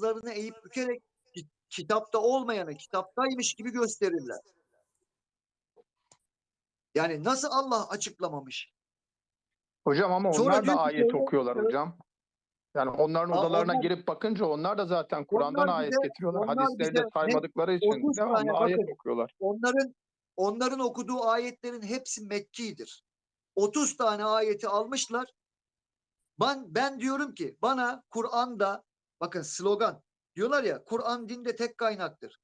boğazlarını eğip bükerek ki- kitapta olmayanı kitaptaymış gibi gösterirler. Yani nasıl Allah açıklamamış? Hocam ama Sonra onlar da ayet okuyorlar hocam. Yani onların Aa, odalarına onlar- girip bakınca onlar da zaten Kur'an'dan Onlar ayet bize- getiriyorlar. onlar Hadisleri de saymadıkları için 30 devamlı tane ayet bakın. okuyorlar. Onların onların okuduğu ayetlerin hepsi Mekki'dir. 30 tane ayeti almışlar. Ben ben diyorum ki bana Kur'an'da bakın slogan diyorlar ya Kur'an dinde tek kaynaktır.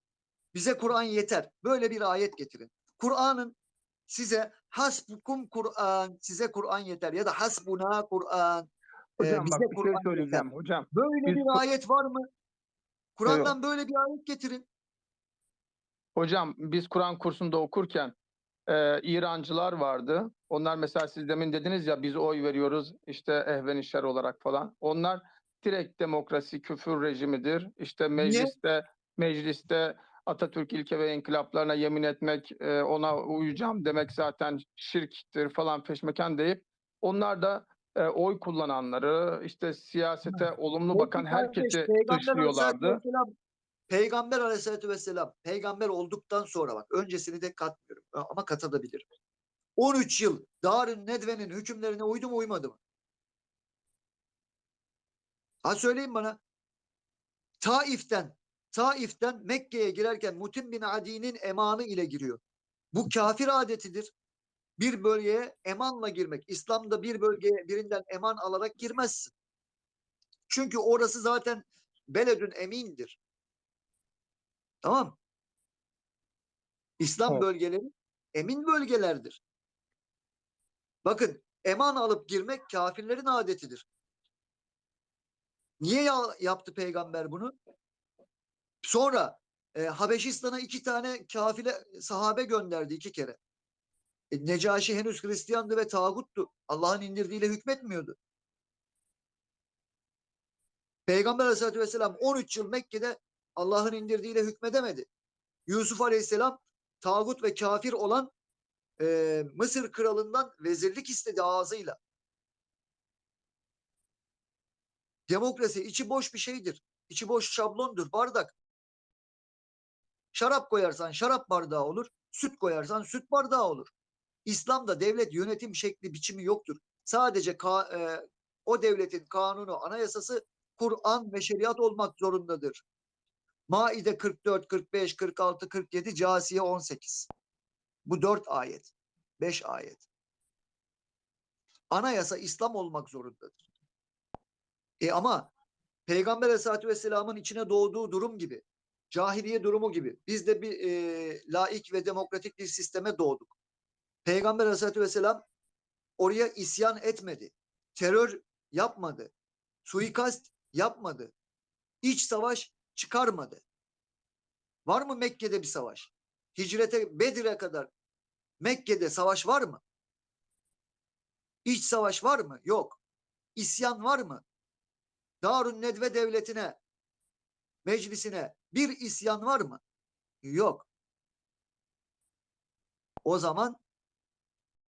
Bize Kur'an yeter. Böyle bir ayet getirin. Kur'an'ın size hasbukum Kur'an, size Kur'an yeter ya da hasbuna Kur'an. e, Hocam bize bak bir şey Kur'an yeter. söyleyeceğim hocam. Böyle Biz bir ayet var mı? Kur'an'dan böyle bir ayet getirin. Hocam biz Kur'an kursunda okurken e, İrancılar vardı. Onlar mesela siz demin dediniz ya biz oy veriyoruz işte ehvenişer olarak falan. Onlar direkt demokrasi küfür rejimidir. İşte mecliste mecliste Atatürk ilke ve inkılaplarına yemin etmek, e, ona uyacağım demek zaten şirktir falan peşmekan deyip onlar da e, oy kullananları işte siyasete olumlu bakan Peki kardeş, herkesi Peygamber dışlıyorlardı. Aleyhisselatü Vesselam, Peygamber Aleyhisselatü Vesselam peygamber olduktan sonra bak öncesini de katmıyorum ama katabilirim. 13 yıl Darün Nedve'nin hükümlerine uydu mu uymadı mı? Ha söyleyin bana. Taif'ten Taif'ten Mekke'ye girerken Mutim bin Adi'nin emanı ile giriyor. Bu kafir adetidir. Bir bölgeye emanla girmek. İslam'da bir bölgeye birinden eman alarak girmezsin. Çünkü orası zaten beledün emindir. Tamam. İslam Evet. bölgeleri emin bölgelerdir. Bakın eman alıp girmek kafirlerin adetidir. Niye ya- yaptı peygamber bunu? Sonra e, Habeşistan'a iki tane kafile sahabe gönderdi iki kere. E, Necaşi henüz Hristiyandı ve tağuttu. Allah'ın indirdiğiyle hükmetmiyordu. Peygamber aleyhissalatü vesselam 13 yıl Mekke'de Allah'ın indirdiğiyle hükmedemedi. Yusuf aleyhisselam tağut ve kafir olan e, Mısır kralından vezirlik istedi ağzıyla. Demokrasi içi boş bir şeydir. İçi boş şablondur, bardak. Şarap koyarsan şarap bardağı olur, süt koyarsan süt bardağı olur. İslam'da devlet yönetim şekli biçimi yoktur. Sadece ka- e, o devletin kanunu, anayasası Kur'an ve şeriat olmak zorundadır. Maide 44, 45, 46, 47, Casiye 18. Bu dört ayet. Beş ayet. Anayasa İslam olmak zorundadır. E ama Peygamber Aleyhisselatü Vesselam'ın içine doğduğu durum gibi, cahiliye durumu gibi biz de bir e, laik ve demokratik bir sisteme doğduk. Peygamber Aleyhisselatü Vesselam oraya isyan etmedi. Terör yapmadı. Suikast yapmadı. İç savaş çıkarmadı. Var mı Mekke'de bir savaş? Hicrete Bedir'e kadar Mekke'de savaş var mı? İç savaş var mı? Yok. İsyan var mı? Darun Nedve devletine, meclisine bir isyan var mı? Yok. O zaman